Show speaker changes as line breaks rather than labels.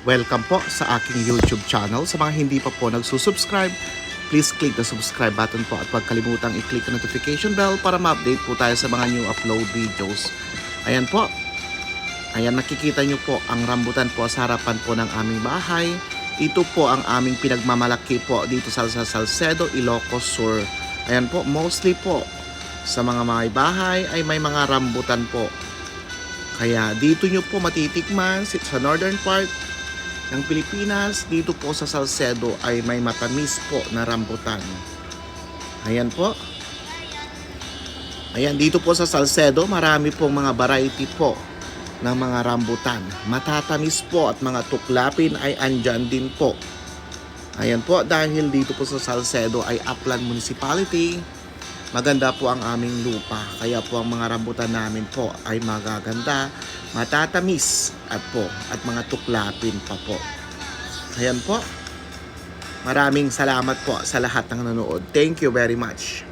Welcome po sa aking YouTube channel. Sa mga hindi pa po nagsusubscribe, please click the subscribe button po at huwag kalimutang i-click ang notification bell para ma-update po tayo sa mga new upload videos. Ayan po. Ayan, nakikita nyo po ang rambutan po sa harapan po ng aming bahay. Ito po ang aming pinagmamalaki po dito sa sa Salcedo, Ilocos Sur. Ayan po, mostly po sa mga mga bahay ay may mga rambutan po. Kaya dito nyo po matitikman sa northern part ng Pilipinas, dito po sa Salcedo ay may matamis po na rambutan. Ayan po. Ayan, dito po sa Salcedo, marami pong mga variety po ng mga rambutan. Matatamis po at mga tuklapin ay andyan din po. Ayan po, dahil dito po sa Salcedo ay Upland Municipality, maganda po ang aming lupa. Kaya po ang mga rambutan namin po ay magaganda, matatamis at po at mga tuklapin pa po. Ayan po. Maraming salamat po sa lahat ng nanood. Thank you very much.